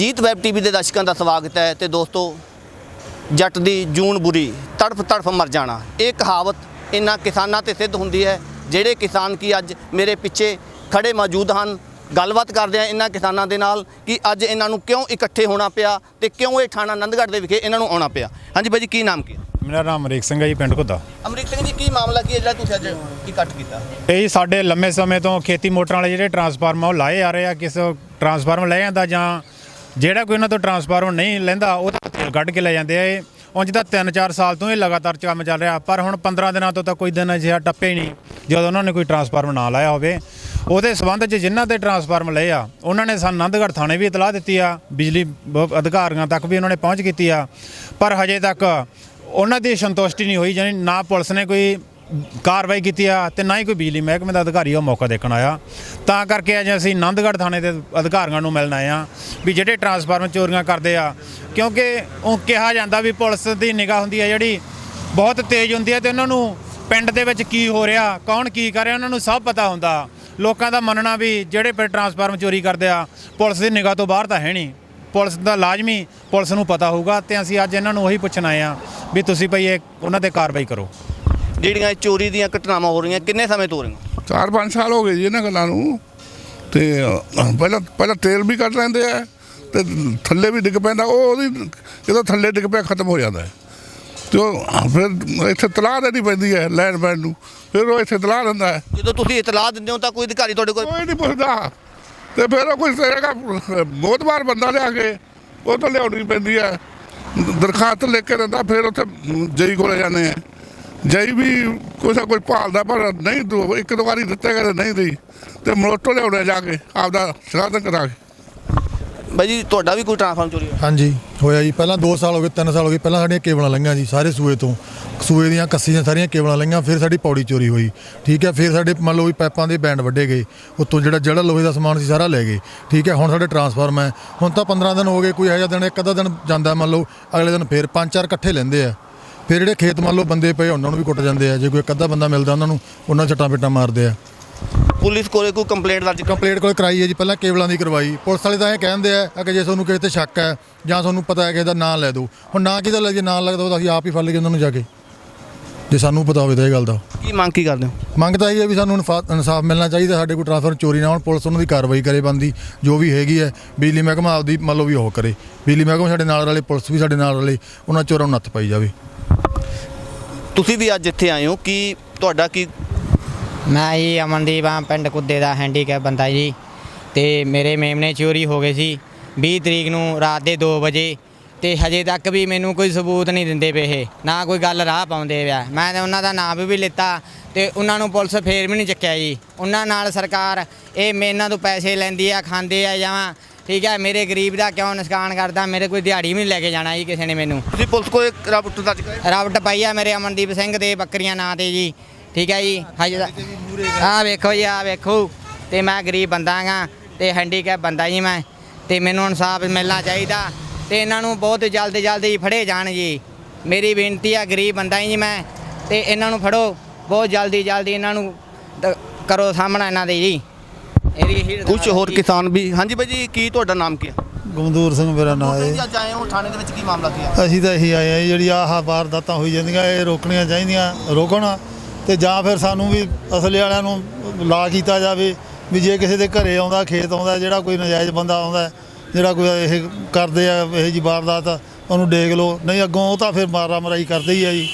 ਜੀਤ web TV ਦੇ ਦਰਸ਼ਕਾਂ ਦਾ ਸਵਾਗਤ ਹੈ ਤੇ ਦੋਸਤੋ ਜੱਟ ਦੀ ਜੂਨ ਬੁਰੀ ਤੜਫ ਤੜਫ ਮਰ ਜਾਣਾ। ਇਹ ਕਹਾਵਤ ਇਹਨਾਂ ਕਿਸਾਨਾਂ ਤੇ ਸਿੱਧ ਹੁੰਦੀ ਹੈ ਜਿਹੜੇ ਕਿਸਾਨ ਕੀ ਅੱਜ ਮੇਰੇ ਪਿੱਛੇ ਖੜੇ ਮੌਜੂਦ ਹਨ। ਗੱਲਬਾਤ ਕਰਦੇ ਆ ਇਹਨਾਂ ਕਿਸਾਨਾਂ ਦੇ ਨਾਲ ਕਿ ਅੱਜ ਇਹਨਾਂ ਨੂੰ ਕਿਉਂ ਇਕੱਠੇ ਹੋਣਾ ਪਿਆ ਤੇ ਕਿਉਂ ਇਹ ਥਾਣਾ ਆਨੰਦਗੜ੍ਹ ਦੇ ਵਿਖੇ ਇਹਨਾਂ ਨੂੰ ਆਉਣਾ ਪਿਆ। ਹਾਂਜੀ ਬਾਈ ਜੀ ਕੀ ਨਾਮ ਕੀ ਮੇਰਾ ਨਾਮ ਅਮਰੀਕ ਸਿੰਘ ਹੈ ਜੀ ਪਿੰਡ ਘੁੱਦਾ। ਅਮਰੀਕ ਸਿੰਘ ਜੀ ਕੀ ਮਾਮਲਾ ਕੀ ਹੈ ਜਿਹੜਾ ਤੁਸੀਂ ਅੱਜ ਇਕੱਠ ਕੀਤਾ? ਇਹ ਜੀ ਸਾਡੇ ਲੰਮੇ ਸਮੇਂ ਤੋਂ ਖੇਤੀ ਮੋਟਰਾਂ ਵਾਲੇ ਜਿਹੜੇ ਟਰਾਂਸਫਾਰਮਰ ਉਹ ਲਾਏ ਆ ਰਹੇ ਆ ਕਿਸ ਟਰਾਂਸਫਾਰਮਰ ਲੈ ਜਾਂਦਾ ਜਾਂ ਜਿਹੜਾ ਕੋਈ ਉਹਨਾਂ ਤੋਂ ਟਰਾਂਸਫਾਰਮਰ ਨਹੀਂ ਲੈਂਦਾ, ਉਹ ਤਾਂ ਤੇਲ ਕੱਢ ਕੇ ਲੈ ਜਾਂਦੇ ਆ ਇਹ। ਉਂਝ ਤਾਂ 3-4 ਸਾਲ ਤੋਂ ਇਹ ਲਗਾਤਾਰ ਕੰਮ ਚੱਲ ਰਿਹਾ, ਪਰ ਹੁਣ 15 ਦਿਨਾਂ ਤੋਂ ਤਾਂ ਕੋਈ ਦਿਨ ਅਜਿਹਾ ਟੱਪੇ ਹੀ ਨਹੀਂ, ਜਦੋਂ ਉਹਨਾਂ ਨੇ ਕੋਈ ਟਰਾਂਸਫਾਰਮਰ ਨਾ ਲਾਇਆ ਹੋਵੇ। ਉਹਦੇ ਸਬੰਧ 'ਚ ਜਿਨ੍ਹਾਂ ਦੇ ਟਰਾਂਸਫਾਰਮਰ ਲਏ ਆ, ਉਹਨਾਂ ਨੇ ਸਾਨੂੰ ਆਨੰਦਗੜ੍ਹ ਥਾਣੇ ਵੀ ਇਤਲਾਹ ਦਿੱਤੀ ਆ, ਬਿਜਲੀ ਬ- ਅਧਿਕਾਰੀਆਂ ਤੱਕ ਵੀ ਉਹਨਾਂ ਨੇ ਪਹੁੰਚ ਕੀਤੀ ਆ। ਪਰ ਹਜੇ ਤੱਕ ਉਹਨਾਂ ਦੀ ਸੰਤੁਸ਼ਟੀ ਨਹੀਂ ਹੋਈ, ਜਾਣੀ ਨਾ ਪੁਲਿਸ ਨੇ ਕੋਈ ਕਾਰਵਾਈ ਕੀਤੀ ਆ ਤੇ ਨਾ ਹੀ ਕੋਈ ਬਿਜਲੀ ਮਹਿਕਮੇ ਦਾ ਅਧਿਕਾਰੀ ਉਹ ਮੌਕਾ ਦੇਖਣ ਆਇਆ। ਤਾਂ ਕਰਕੇ ਅੱਜ ਅਸੀਂ ਆਨੰਦਗੜ੍ਹ ਥਾਣੇ ਦੇ ਅਧਿਕਾਰੀਆਂ ਨੂੰ ਮਿਲਣ ਆਏ ਆ ਵੀ ਜਿਹੜੇ ਟਰਾਂਸਫਾਰਮਰ ਚੋਰੀਆਂ ਕਰਦੇ ਆ, ਕਿਉਂਕਿ ਉਹ ਕਿਹਾ ਜਾਂਦਾ ਵੀ ਪੁਲਿਸ ਦੀ ਨਿਗਾਹ ਹੁੰਦੀ ਆ ਜਿਹੜੀ ਬਹੁਤ ਤੇਜ਼ ਹੁੰਦੀ ਹੈ ਤੇ ਉਹਨਾਂ ਨੂੰ ਪਿੰਡ ਦੇ ਵਿੱਚ ਕੀ ਹੋ ਰਿਹਾ, ਕੌਣ ਕੀ ਕਰ ਰਿਹਾ, ਉਹਨਾਂ ਨੂੰ ਸਭ ਪਤਾ ਹੁੰਦਾ। ਲੋਕਾਂ ਦਾ ਮੰਨਣਾ ਵੀ ਜਿਹੜੇ ਪਿੰਡ ਟਰਾਂਸਫਾਰਮਰ ਚੋਰੀ ਕਰਦੇ ਆ, ਪੁਲਿਸ ਦੀ ਨਿਗਾਹ ਤੋਂ ਬਾਹਰ ਤਾਂ ਹੈ ਨਹੀਂ। ਪੁਲਿਸ ਦਾ ਲਾਜ਼ਮੀ ਪੁਲਿਸ ਨੂੰ ਪਤਾ ਹੋਊਗਾ ਤੇ ਅਸੀਂ ਅੱਜ ਇਹਨਾਂ ਨੂੰ ਉਹੀ ਪੁੱਛਣ ਆਏ ਆ ਵੀ ਤੁਸੀਂ ਭਈ ਇਹ ਉਹਨਾਂ ਤੇ ਕਾਰਵਾਈ ਕਰੋ। ਜਿਹੜੀਆਂ ਚੋਰੀ ਦੀਆਂ ਘਟਨਾਵਾਂ ਹੋ ਰਹੀਆਂ ਕਿੰਨੇ ਸਮੇਂ ਤੋਂ ਹੋ ਰਹੀਆਂ? ਚਾਰ ਪੰਜ ਸਾਲ ਹੋ ਗਏ ਜੀ ਇਹਨਾਂ ਗੱਲਾਂ ਨੂੰ। ਤੇ ਪਹਿਲਾਂ ਪਹਿਲਾਂ ਤੇਲ ਵੀ ਕੱਢ ਲੈਂਦੇ ਆ ਤੇ ਥੱਲੇ ਵੀ ਡਿੱਗ ਪੈਂਦਾ ਉਹ ਉਹਦੀ ਜਦੋਂ ਥੱਲੇ ਡਿੱਗ ਪਿਆ ਖਤਮ ਹੋ ਜਾਂਦਾ ਹੈ। ਤੇ ਉਹ ਫਿਰ ਇੱਥੇ ਤਲਾਹ ਦੇਣੀ ਪੈਂਦੀ ਹੈ ਲੈਣ ਬੈਣ ਨੂੰ। ਫਿਰ ਉਹ ਇੱਥੇ ਤਲਾਹ ਦਿੰਦਾ ਹੈ। ਜਦੋਂ ਤੁਸੀਂ ਇਤਲਾਹ ਦਿੰਦੇ ਹੋ ਤਾਂ ਕੋਈ ਅਧਿਕਾਰੀ ਤੁਹਾਡੇ ਕੋਲ ਕੋਈ ਨਹੀਂ ਪੁੱਛਦਾ। ਤੇ ਫਿਰ ਉਹ ਕੋਈ ਤੇਰੇਗਾ ਮੋਤਬਾਰ ਬੰਦਾ ਲਿਆ ਕੇ ਉਹ ਤਾਂ ਲਿਆਉਣੀ ਪੈਂਦੀ ਹੈ। ਦਰਖਾਸਤ ਲਿਖ ਕੇ ਦਿੰਦਾ ਫਿਰ ਉੱਥੇ ਜਈ ਕੋਲੇ ਜਾਂਦੇ ਆ। ਜਈ ਵੀ ਕੁਛ ਨਾ ਕੋਈ ਭਾਲਦਾ ਪਰ ਨਹੀਂ ਦੋ ਇੱਕ ਦੋ ਵਾਰੀ ਦਿੱਤੇ ਗਏ ਨਹੀਂ ਦੀ। ਤੇ ਮਲੋਟੋ ਲਿਆਉਣਾ ਜਾ ਕੇ ਆਪਦਾ ਸ਼ਰਾਧਨ ਕਰਾ ਕੇ। ਬਾਈ ਜੀ ਤੁਹਾਡਾ ਵੀ ਕੋਈ ਟ੍ਰਾਂਸਫਾਰਮ ਚੋਰੀ ਹੋਇਆ? ਹਾਂਜੀ ਹੋਇਆ ਜੀ। ਪਹਿਲਾਂ 2 ਸਾਲ ਹੋ ਗਏ 3 ਸਾਲ ਹੋ ਗਏ ਪਹਿਲਾਂ ਸਾਡੀਆਂ ਕੇਬਲਾਂ ਲੰਘੀਆਂ ਜੀ ਸਾਰੇ ਸੂਏ ਤੋਂ। ਸੂਏ ਦੀਆਂ ਕੱਸੀ ਦੀਆਂ ਸਾਰੀਆਂ ਕੇਬਲਾਂ ਲੰਘੀਆਂ ਫਿਰ ਸਾਡੀ ਪੌੜੀ ਚੋਰੀ ਹੋਈ। ਠੀਕ ਹੈ ਫਿਰ ਸਾਡੇ ਮੰਨ ਲਓ ਵੀ ਪਾਈਪਾਂ ਦੇ ਬੈਂਡ ਵੱਡੇ ਗਏ ਉੱਤੋਂ ਜਿਹੜਾ ਜਿਹੜਾ ਲੋਹੇ ਦਾ ਸਮਾਨ ਸੀ ਸਾਰਾ ਲੈ ਗਏ। ਠੀਕ ਹੈ ਹੁਣ ਸਾਡੇ ਟਰਾਂਸਫਾਰਮ ਹੈ ਹੁਣ ਤਾਂ 15 ਦਿਨ ਹੋ ਗਏ ਕੋਈ ਇਹੋ ਜਿਹਾ ਦਿਨ ਇੱਕ ਅੱਧਾ ਦਿਨ ਜਾਂਦਾ ਮੰਨ ਲਓ ਅਗਲੇ ਦਿਨ ਫਿਰ ਪੰਜ ਚਾਰ ਇਕੱਠੇ ਲੈਂਦੇ ਆ। ਫਿਰ ਜਿਹੜੇ ਖੇਤ ਮੰਨ ਲਓ ਬੰਦੇ ਪਏ ਉਹਨਾਂ ਨੂੰ ਵੀ ਕੁੱਟ ਜਾਂਦੇ ਆ। ਜੇ ਕੋਈ ਇੱਕ ਅੱਧਾ ਬੰਦਾ ਮਿਲਦਾ ਉਹਨਾਂ ਨੂੰ ਉਹਨਾਂ ਛੱਟਾਂ ਪੇਟਾਂ ਮਾਰਦੇ ਆ। ਪੁਲਿਸ ਕੋਲੇ ਕੋਈ ਕੰਪਲੇਂਟ ਦਰਜ ਕੰਪਲੇਂਟ ਕੋਲ ਕਰਾਈ ਹੈ ਜੀ ਪਹਿਲਾਂ ਕੇਬਲਾਂ ਦੀ ਕਰਵਾਈ। ਪੁਲਿਸ ਵਾਲੇ ਤਾਂ ਇਹ ਕਹਿੰਦੇ ਆ ਕਿ ਜੇ ਤੁਹਾਨੂੰ ਕਿਸੇ ਤੇ ਸ਼ੱਕ ਹੈ ਜਾਂ ਤੁਹਾਨੂੰ ਪਤਾ ਹੈ ਕਿ ਇਹਦਾ ਨਾਂ ਲੈ ਦਿਓ। ਹੁਣ ਨਾਂ ਕਿਹਦਾ ਲੈ ਜੇ ਨਾਂ ਲੱਗਦਾ ਉਹ ਤਾਂ ਅਸੀਂ ਆਪ ਹੀ ਫੜ ਲਈਏ ਉਹਨਾਂ ਨੂੰ ਜਾ ਕੇ। ਜੇ ਸਾਨੂੰ ਪਤਾ ਹੋਵੇ ਤਾਂ ਇਹ ਗੱਲ ਦਾ। ਕੀ ਮੰਗ ਕੀ ਕਰਦੇ ਹੋ? ਮੰਗ ਤਾਂ ਇਹ ਹੈ ਵੀ ਸਾਨੂੰ ਇਨਸਾਫ ਮਿਲਣਾ ਚਾਹੀਦਾ ਸਾਡੇ ਕੋਲ ਟ੍ਰਾਂਸਫਰ ਚੋਰੀ ਨਾ ਹੋਣ ਪੁਲਿਸ ਉਹਨਾਂ ਦੀ ਕਾਰਵਾਈ ਕਰੇ ਬੰਦੀ ਜੋ ਵੀ ਹੈਗੀ ਹੈ। ਬਿਜਲੀ ਮਹਿਕਮਾ ਆਪਦੀ ਮੰਨ ਲਓ ਵੀ ਉਹ ਕਰੇ। ਬਿਜਲੀ ਮਹਿਕਮਾ ਸਾਡੇ ਨਾਲ ਰਲੇ ਪੁਲਿਸ ਵੀ ਸਾਡੇ ਨਾਲ ਰਲੇ ਉਹਨਾਂ ਚੋਰਾਂ ਨੂੰ ਨੱਥ ਪਾਈ ਜਾਵੇ। ਤੁਸੀਂ ਵੀ ਅੱਜ ਇੱਥੇ ਆਏ ਹੋ, ਕੀ ਤੁਹਾਡਾ ਕੀ ਮੈਂ ਜੀ ਅਮਨਦੀਪ ਆ ਪਿੰਡ ਕੁੱਦੇ ਦਾ ਹੈਂਡੀਕੈਪ ਬੰਦਾ ਜੀ। ਤੇ ਮੇਰੇ ਮੇਮਨੇ ਚੋਰੀ ਹੋ ਗਏ ਸੀ 20 ਤਰੀਕ ਨੂੰ ਰਾਤ ਦੇ 2 ਵਜੇ। ਤੇ ਹਜੇ ਤੱਕ ਵੀ ਮੈਨੂੰ ਕੋਈ ਸਬੂਤ ਨਹੀਂ ਦਿੰਦੇ ਪਏ ਇਹ, ਨਾ ਕੋਈ ਗੱਲ ਰਾਹ ਪਾਉਂਦੇ ਪਿਆ। ਮੈਂ ਤਾਂ ਉਹਨਾਂ ਦਾ ਨਾਮ ਵੀ ਲਿੱਤਾ ਤੇ ਉਹਨਾਂ ਨੂੰ ਪੁਲਿਸ ਫੇਰ ਵੀ ਨਹੀਂ ਚੱਕਿਆ ਜੀ। ਉਹਨਾਂ ਨਾਲ ਸਰਕਾਰ ਇਹ ਮੇਨਾਂ ਤੋਂ ਪੈਸੇ ਲੈਂਦੀ ਆ, ਖਾਂਦੇ ਆ ਜਾਂ ਠੀਕ ਹੈ ਮੇਰੇ ਗਰੀਬ ਦਾ ਕਿਉਂ ਨੁਕਸਾਨ ਕਰਦਾ? ਮੇਰੇ ਕੋਈ ਦਿਹਾੜੀ ਵੀ ਨਹੀਂ ਲੈ ਕੇ ਜਾਣਾ ਜੀ ਕਿਸੇ ਨੇ ਮੈਨੂੰ। ਤੁਸੀਂ ਪੁਲਿਸ ਕੋਲੇ ਰਾਬਟ ਦਰਜ ਕਰਾਇਆ ਰਾਵਟ ਪਾਈ ਆ ਮੇਰੇ ਅਮਨਦੀਪ ਸਿੰਘ ਦੇ ਬੱਕਰੀਆਂ ਨਾਂ ਤੇ ਜੀ। ਠੀਕ ਹੈ ਜੀ ਹਜੇ ਆ ਵੇਖੋ ਜੀ ਆ ਵੇਖੋ। ਤੇ ਮੈਂ ਗਰੀਬ ਬੰਦਾ ਗਾ ਤੇ ਹੈਂਡੀਕੈਪ ਬੰਦਾ ਜੀ ਮੈਂ। ਤੇ ਮੈਨੂੰ ਇਨਸਾਫ ਮਿਲਣਾ ਚਾਹੀਦਾ। ਤੇ ਇਹਨਾਂ ਨੂੰ ਬਹੁਤ ਜਲਦ ਜਲਦੀ ਫੜੇ ਜਾਣ ਜੀ। ਮੇਰੀ ਬੇਨਤੀ ਆ ਗਰੀਬ ਬੰਦਾ ਜੀ ਮੈਂ। ਤੇ ਇਹਨਾਂ ਨੂੰ ਫੜੋ। ਬਹੁਤ ਜਲਦੀ ਜਲਦੀ ਇਹਨਾਂ ਨੂੰ ਕਰੋ ਸਾਹਮਣਾ ਇਹਨਾਂ ਦੇ ਜੀ। ਹੀ ਕੁਝ ਹੋਰ ਕਿਸਾਨ ਵੀ ਹਾਂਜੀ ਬਾਈ ਜੀ ਕੀ ਤੁਹਾਡਾ ਨਾਮ ਕੀ ਹੈ ਗਮਦੂਰ ਸਿੰਘ ਮੇਰਾ ਨਾਮ ਤੁਸੀਂ ਹੈ। ਅੱਜ ਆਏ ਹੋ ਥਾਣੇ ਦੇ ਵਿੱਚ ਕੀ ਮਾਮਲਾ ਕੀ ਹੈ ਅਸੀਂ ਤਾਂ ਇਹੀ ਆਏ ਆ ਜੀ, ਜਿਹੜੀ ਆਹ ਵਾਰਦਾਤਾਂ ਹੋਈ ਜਾਂਦੀਆਂ ਇਹ ਰੋਕਣੀਆਂ ਚਾਹੀਦੀਆਂ ਰੋਕਣ। ਤੇ ਜਾਂ ਫਿਰ ਸਾਨੂੰ ਵੀ ਅਸਲੇ ਵਾਲਿਆਂ ਨੂੰ ਲਾ ਕੀਤਾ ਜਾਵੇ ਵੀ ਜੇ ਕਿਸੇ ਦੇ ਘਰੇ ਆਉਂਦਾ ਖੇਤ ਆਉਂਦਾ ਜਿਹੜਾ ਕੋਈ ਨਜਾਇਜ਼ ਬੰਦਾ ਆਉਂਦਾ ਜਿਹੜਾ ਕੋਈ ਇਹ ਕਰਦੇ ਆ ਇਹ ਜੀ ਵਾਰਦਾਤ ਉਹਨੂੰ ਡੇਗ ਲਓ। ਨਹੀਂ ਅੱਗੋਂ ਉਹ ਤਾਂ ਫਿਰ ਮਾਰਾ ਮਰਾਈ ਕਰਦੇ ਹੀ ਆ ਜੀ।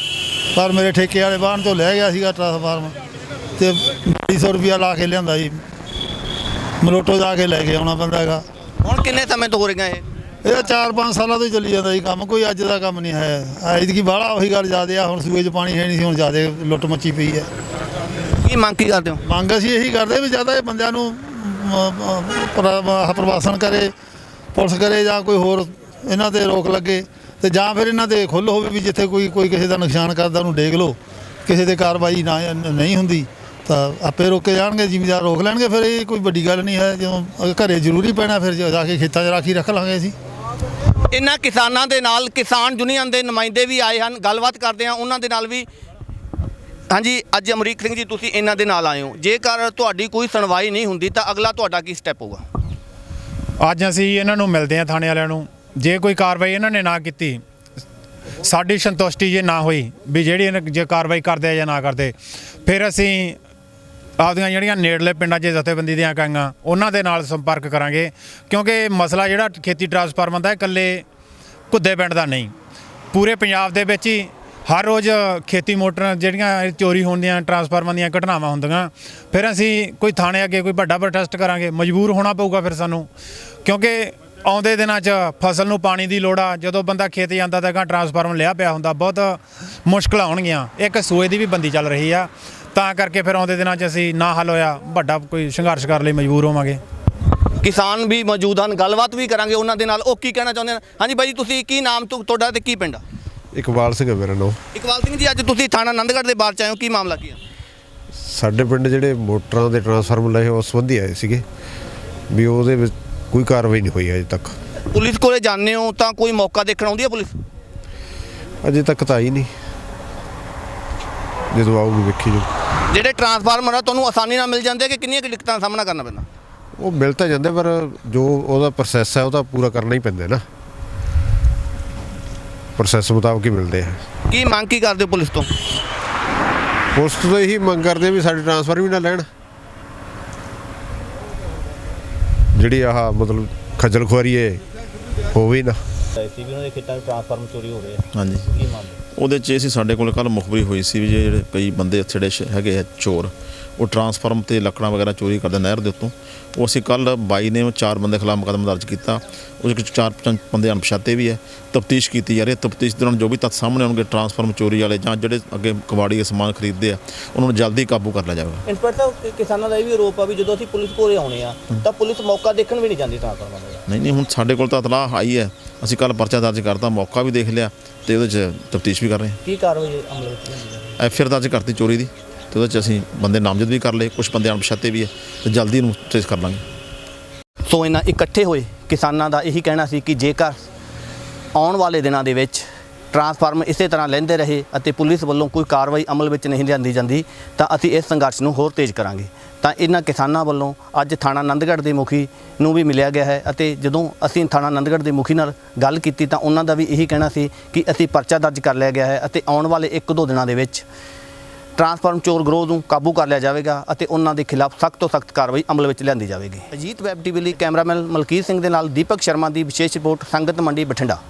ਪਰ ਮੇਰੇ ਠੇਕੇ ਵਾਲੇ ਬਾਹਣ ਤੋਂ ਲੈ ਗਿਆ ਸੀਗਾ ਟਰਾਂਸਫਾਰਮ ਤੇ 250 ਰੁਪਿਆ ਲਾ ਕੇ ਲਿਆਂਦਾ ਜੀ। ਮਲੋਟੋ ਜਾ ਕੇ ਲੈ ਕੇ ਆਉਣਾ ਪੈਂਦਾ ਹੈਗਾ। ਹੁਣ ਕਿੰਨੇ ਸਮੇਂ ਤੋਂ ਹੋ ਰਹੀਆਂ ਇਹ? ਇਹ 4-5 ਸਾਲਾਂ ਤੋਂ ਹੀ ਚੱਲੀ ਜਾਂਦਾ ਜੀ ਕੰਮ ਕੋਈ ਅੱਜ ਦਾ ਕੰਮ ਨਹੀਂ ਹੈ। ਐਤਕੀ ਬਾਹਲਾ ਉਹੀ ਗੱਲ ਜ਼ਿਆਦੇ ਆ ਹੁਣ ਸੂਏ 'ਚ ਪਾਣੀ ਹੈ ਨਹੀਂ ਸੀ ਹੁਣ ਜ਼ਿਆਦੇ ਲੁੱਟ ਮੱਚੀ ਪਈ ਹੈ। ਕੀ ਮੰਗ ਕੀ ਕਰਦੇ ਹੋ? ਮੰਗ ਅਸੀਂ ਇਹੀ ਕਰਦੇ ਵੀ ਜ਼ਿਆਦਾ ਇਹ ਬੰਦਿਆਂ ਨੂੰ ਪ੍ਰਵਾਸਨ ਕਰੇ ਪੁਲਿਸ ਕਰੇ ਜਾਂ ਕੋਈ ਹੋਰ ਇਹਨਾਂ ਤੇ ਰੋਕ ਲੱਗੇ ਤੇ ਜਾਂ ਫਿਰ ਇਹਨਾਂ ਤੇ ਖੁੱਲ੍ਹ ਹੋਵੇ ਵੀ ਜਿੱਥੇ ਕੋਈ ਕੋਈ ਕਿਸੇ ਦਾ ਨੁਕਸਾਨ ਕਰਦਾ ਉਹਨੂੰ ਡੇਗ ਲਓ। ਕਿਸੇ ਤੇ ਕਾਰਵਾਈ ਨਾ ਨਹੀਂ ਹੁੰਦੀ। ਤਾਂ ਆਪੇ ਰੋਕੇ ਜਾਣਗੇ ਜ਼ਿਮੀਦਾਰ ਰੋਕ ਲੈਣਗੇ ਫਿਰ ਇਹ ਕੋਈ ਵੱਡੀ ਗੱਲ ਨਹੀਂ ਹੈ। ਜਦੋਂ ਘਰੇ ਜ਼ਰੂਰੀ ਪੈਣਾ ਫਿਰ ਜਾ ਕੇ ਖੇਤਾਂ 'ਚ ਰਾਖੀ ਰੱਖ ਲਾਂਗੇ ਅਸੀਂ। ਇਹਨਾਂ ਕਿਸਾਨਾਂ ਦੇ ਨਾਲ ਕਿਸਾਨ ਯੂਨੀਅਨ ਦੇ ਨੁਮਾਇੰਦੇ ਵੀ ਆਏ ਹਨ। ਗੱਲਬਾਤ ਕਰਦੇ ਆ ਉਹਨਾਂ ਦੇ ਨਾਲ ਵੀ। ਹਾਂਜੀ ਅੱਜ ਅਮਰੀਕ ਸਿੰਘ ਜੀ ਤੁਸੀਂ ਇਹਨਾਂ ਦੇ ਨਾਲ ਆਏ ਹੋ। ਜੇਕਰ ਤੁਹਾਡੀ ਕੋਈ ਸੁਣਵਾਈ ਨਹੀਂ ਹੁੰਦੀ ਤਾਂ ਅਗਲਾ ਤੁਹਾਡਾ ਕੀ ਸਟੈਪ ਹੋਊਗਾ? ਅੱਜ ਅਸੀਂ ਇਹਨਾਂ ਨੂੰ ਮਿਲਦੇ ਹਾਂ ਥਾਣੇ ਵਾਲਿਆਂ ਨੂੰ। ਜੇ ਕੋਈ ਕਾਰਵਾਈ ਇਹਨਾਂ ਨੇ ਨਾ ਕੀਤੀ ਸਾਡੀ ਸੰਤੁਸ਼ਟੀ ਜੇ ਨਾ ਹੋਈ ਵੀ ਜਿਹੜੀ ਇਹਨਾਂ- ਜੇ ਕਾਰਵਾਈ ਕਰਦੇ ਆ ਜਾਂ ਨਾ ਕਰਦੇ ਫਿਰ ਅਸੀਂ ਆਪਦੀਆਂ ਜਿਹੜੀਆਂ ਨੇੜਲੇ ਪਿੰਡਾਂ 'ਚ ਜਥੇਬੰਦੀ ਦੀਆਂ ਇਕਾਈਆਂ, ਉਹਨਾਂ ਦੇ ਨਾਲ ਸੰਪਰਕ ਕਰਾਂਗੇ, ਕਿਉਂਕਿ ਮਸਲਾ ਜਿਹੜਾ ਖੇਤੀ ਟਰਾਂਸਫਾਰਮਰ ਦਾ ਇਕੱਲੇ ਘੁੱਦੇ ਪਿੰਡ ਦਾ ਨਹੀਂ। ਪੂਰੇ ਪੰਜਾਬ ਦੇ ਵਿੱਚ ਹੀ ਹਰ ਰੋਜ਼ ਖੇਤੀ ਮੋਟਰਾਂ ਜਿਹੜੀਆਂ ਚੋਰੀ ਹੋਣ ਦੀਆਂ, ਟਰਾਂਸਫਾਰਮਰਾਂ ਦੀਆਂ ਘਟਨਾਵਾਂ ਹੁੰਦੀਆਂ, ਫਿਰ ਅਸੀਂ ਕੋਈ ਥਾਣੇ ਅੱਗੇ ਕੋਈ ਵੱਡਾ ਪ੍ਰੋਟੈਸਟ ਕਰਾਂਗੇ, ਮਜਬੂਰ ਹੋਣਾ ਪਊਗਾ ਫਿਰ ਸਾਨੂੰ, ਕਿਉਂਕਿ ਆਉਂਦੇ ਦਿਨਾਂ 'ਚ ਫਸਲ ਨੂੰ ਪਾਣੀ ਦੀ ਲੋੜ ਆ, ਜਦੋਂ ਬੰਦਾ ਖੇਤ ਜਾਂਦਾ ਤਾਂ ਅਗਾਂਹ ਟਰਾਂਸਫਾਰਮਰ ਲਿਆ ਪਿਆ ਹੁੰਦਾ, ਬਹੁਤ ਮੁਸ਼ਕਲਾਂ ਆਉਣਗੀਆਂ। ਇੱਕ ਸੂਏ ਦੀ ਵੀ ਬੰਦੀ ਚੱਲ ਰਹੀ ਆ ਤਾਂ ਕਰਕੇ ਫਿਰ ਆਉਂਦੇ ਦਿਨਾਂ 'ਚ ਅਸੀਂ ਨਾ ਹੱਲ ਹੋਇਆ ਵੱਡਾ ਕੋਈ ਸੰਘਰਸ਼ ਕਰਨ ਲਈ ਮਜਬੂਰ ਹੋਵਾਂਗੇ। ਕਿਸਾਨ ਵੀ ਮੌਜੂਦ ਹਨ ਗੱਲਬਾਤ ਵੀ ਕਰਾਂਗੇ ਉਹਨਾਂ ਦੇ ਨਾਲ। ਉਹ ਕੀ ਕਹਿਣਾ ਚਾਹੁੰਦੇ ਹਨ? ਹਾਂਜੀ ਬਾਈ ਜੀ ਤੁਸੀਂ ਕੀ ਨਾਮ ਤੁ- ਤੁਹਾਡਾ ਤੇ ਕੀ ਪਿੰਡ? ਆ ਇਕਬਾਲ ਸਿੰਘ ਹੈ ਮੇਰਾ ਨਾਮ। ਇਕਬਾਲ ਸਿੰਘ ਜੀ ਅੱਜ ਤੁਸੀਂ ਥਾਣਾ ਆਨੰਦਗੜ੍ਹ ਦੇ ਬਾਹਰ ਚ ਆਏ ਹੋ ਕੀ ਮਾਮਲਾ ਕੀ ਆ ਸਾਡੇ ਪਿੰਡ ਜਿਹੜੇ ਮੋਟਰਾਂ ਦੇ ਟਰਾਂਸਫਾਰਮਰ ਲਏ ਉਸ ਸੰਬੰਧੀ ਆਏ ਸੀਗੇ। ਵੀ ਉਹਦੇ ਵਿੱਚ ਕੋਈ ਕਾਰਵਾਈ ਨਹੀਂ ਹੋਈ ਅਜੇ ਤੱਕ। ਪੁਲਿਸ ਕੋਲੇ ਜਾਂਦੇ ਹੋ ਤਾਂ ਕੋਈ ਮੌਕਾ ਦੇਖਣ ਆਉਂਦੀ ਹੈ ਪੁਲਿਸ? ਅਜੇ ਤੱਕ ਤਾਂ ਆਈ ਨਹੀਂ। ਜਦੋਂ ਆਊਗੀ ਵੇਖੀ ਜੋ ਜਿਹੜੇ ਟਰਾਂਸਫਾਰਮਰ ਆ ਤੁਹਾਨੂੰ ਆਸਾਨੀ ਨਾਲ ਮਿਲ ਜਾਂਦੇ ਕਿ ਕਿੰਨੀਆਂ ਕੁ ਦਿੱਕਤਾਂ ਦਾ ਸਾਹਮਣਾ ਕਰਨਾ ਪੈਂਦਾ? ਉਹ ਮਿਲ ਤਾਂ ਜਾਂਦੇ ਪਰ ਜੋ ਉਹਦਾ ਪ੍ਰੋਸੈਸ ਹੈ ਉਹ ਤਾਂ ਪੂਰਾ ਕਰਨਾ ਹੀ ਪੈਂਦਾ ਨਾ। ਪ੍ਰੋਸੈਸ ਮੁਤਾਬਕ ਹੀ ਮਿਲਦੇ ਆ। ਕੀ ਮੰਗ ਕੀ ਕਰਦੇ ਹੋ ਪੁਲਿਸ ਤੋਂ? ਪੁਲਿਸ ਤੋਂ ਇਹੀ ਮੰਗ ਕਰਦੇ ਆ ਵੀ ਸਾਡੇ ਟਰਾਂਸਫਰ ਵੀ ਨਾ ਲੈਣ। ਜਿਹੜੀ ਆਹ ਮਤਲਬ ਖੱਜਲ ਖੁਆਰੀ ਹੈ ਹੋਵੇ ਨਾ। ਸੀ ਵੀ ਉਹਨਾਂ ਦੇ ਖੇਤਾਂ 'ਚ ਟਰਾਂਸਫਾਰਮਰ ਚੋਰੀ ਹੋ ਰਹੇ ਆ। ਹਾਂਜੀ। ਕੀ ਮਾਮਲਾ ਉਹਦੇ 'ਚ ਅਸੀਂ ਸਾਡੇ ਕੋਲ ਕੱਲ ਮੁਖਬਰੀ ਹੋਈ ਸੀ ਵੀ ਜਿਹੜੇ ਕਈ ਬੰਦੇ ਜਿਹੜੇ ਸ਼- ਹੈਗੇ ਆ ਚੋਰ ਉਹ ਟਰਾਂਸਫਾਰਮ ਤੇ ਲੱਕੜਾਂ ਵਗੈਰਾ ਚੋਰੀ ਕਰਦੇ ਨਹਿਰ ਦੇ ਉੱਤੋਂ। ਉਹ ਅਸੀਂ ਕੱਲ ਬਾਈ ਨੇ ਉਹ ਚਾਰ ਬੰਦੇ ਖਿਲਾਫ ਮੁਕੱਦਮਾ ਦਰਜ ਕੀਤਾ। ਉਹਦੇ ਵਿੱਚ ਚਾਰ ਪੰਜ ਬੰਦੇ ਅਣਪਛਾਤੇ ਵੀ ਹੈ ਤਫਤੀਸ਼ ਕੀਤੀ ਜਾ ਰਹੀ ਹੈ। ਤਫਤੀਸ਼ ਦੌਰਾਨ ਜੋ ਵੀ ਤੱਥ ਸਾਹਮਣੇ ਆਉਣਗੇ ਟਰਾਂਸਫਾਰਮ ਚੋਰੀ ਵਾਲੇ ਜਾਂ ਜਿਹੜੇ ਅੱਗੇ ਕਬਾੜੀ ਦੇ ਸਮਾਨ ਖਰੀਦਦੇ ਆ ਉਹਨਾਂ ਨੂੰ ਜਲਦੀ ਕਾਬੂ ਕਰ ਲਿਆ ਜਾਵੇਗਾ। ਇੰਸਪੈਕਟਰ ਸਾਹਿਬ ਕਿਸਾਨਾਂ ਦਾ ਇਹ ਵੀ ਆਰੋਪ ਆ ਵੀ ਜਦੋਂ ਅਸੀਂ ਪੁਲਿਸ ਕੋਲੇ ਆਉਣੇ ਆ ਤਾਂ ਪੁਲਿਸ ਮੌਕਾ ਦੇਖਣ ਵੀ ਨਹੀਂ ਜਾਂਦੀ ਟਰਾਂਸਫਾਰਮਰ ਦਾ। ਨਹੀਂ ਨਹੀਂ ਹੁਣ ਸਾਡੇ ਕੋਲ ਤਾਂ ਇਤਲਾਹ ਆਈ ਹੈ। ਅਸੀਂ ਕੱਲ ਪਰਚਾ ਦਰਜ ਕਰਤਾ ਮੌਕਾ ਵੀ ਦੇਖ ਲਿਆ ਤੇ ਉਹਦੇ 'ਚ ਤਫਤੀਸ਼ ਵੀ ਕਰ ਰਹੇ ਹਾਂ। ਕੀ ਕਾਰਵਾਈ ਅਮਲ ਵਿੱਚ ਲਿਆਂਦੀ ਦਰਜ ਕਰਤੀ ਚੋਰੀ ਦੀ ਤੇ ਉਹਦੇ 'ਚ ਅਸੀਂ ਬੰਦੇ ਨਾਮਜ਼ਦ ਵੀ ਕਰ ਲਏ ਕੁਝ ਬੰਦੇ ਅਣਪਛਾਤੇ ਵੀ ਹੈ ਤੇ ਜਲਦੀ ਇਹਨੂੰ ਟ੍ਰੇਸ ਕਰ ਲਾਂਗੇ। ਸੋ ਇਹਨਾਂ ਇਕੱਠੇ ਹੋਏ ਕਿਸਾਨਾਂ ਦਾ ਇਹੀ ਕਹਿਣਾ ਸੀ ਕਿ ਜੇਕਰ ਆਉਣ ਵਾਲੇ ਦਿਨਾਂ ਦੇ ਵਿੱਚ ਟਰਾਂਸਫਾਰਮ ਇਸੇ ਤਰ੍ਹਾਂ ਲੈਂਦੇ ਰਹੇ ਅਤੇ ਪੁਲਿਸ ਵੱਲੋਂ ਕੋਈ ਕਾਰਵਾਈ ਅਮਲ ਵਿੱਚ ਨਹੀਂ ਲਿਆਂਦੀ ਜਾਂਦੀ ਤਾਂ ਅਸੀਂ ਇਸ ਸੰਘਰਸ਼ ਨੂੰ ਹੋਰ ਤੇਜ਼ ਕਰਾਂਗੇ। ਤਾਂ ਇਹਨਾਂ ਕਿਸਾਨਾਂ ਵੱਲੋਂ ਅੱਜ ਥਾਣਾ ਆਨੰਦਗੜ੍ਹ ਦੇ ਮੁਖੀ ਨੂੰ ਵੀ ਮਿਲਿਆ ਗਿਆ ਹੈ ਅਤੇ ਜਦੋਂ ਅਸੀਂ ਥਾਣਾ ਆਨੰਦਗੜ੍ਹ ਦੇ ਮੁਖੀ ਨਾਲ ਗੱਲ ਕੀਤੀ ਤਾਂ ਉਹਨਾਂ ਦਾ ਵੀ ਇਹੀ ਕਹਿਣਾ ਸੀ ਕਿ ਅਸੀਂ ਪਰਚਾ ਦਰਜ ਕਰ ਲਿਆ ਗਿਆ ਹੈ ਅਤੇ ਆਉਣ ਵਾਲੇ 1-2 ਦਿਨਾਂ ਦੇ ਵਿੱਚ ਟਰਾਂਸਫਾਰਮ ਚੋਰ ਗਰੋਹ ਨੂੰ ਕਾਬੂ ਕਰ ਲਿਆ ਜਾਵੇਗਾ ਅਤੇ ਉਹਨਾਂ ਦੇ ਖਿਲਾਫ ਸਖਤ ਤੋਂ ਸਖਤ ਕਾਰਵਾਈ ਅਮਲ ਵਿੱਚ ਲਿਆਂਦੀ ਜਾਵੇਗੀ। ਅਜੀਤ ਵੈਬ ਟੀਵੀ ਲਈ ਕੈਮਰਾਮੈਨ ਮਲਕੀਤ ਸਿੰਘ ਦੇ ਨਾਲ ਦੀਪਕ ਸ਼ਰਮਾ ਦੀ ਵਿਸ਼ੇਸ਼ ਰਿਪੋਰਟ, ਸੰਗਤ ਮੰਡੀ, ਬਠਿੰਡਾ।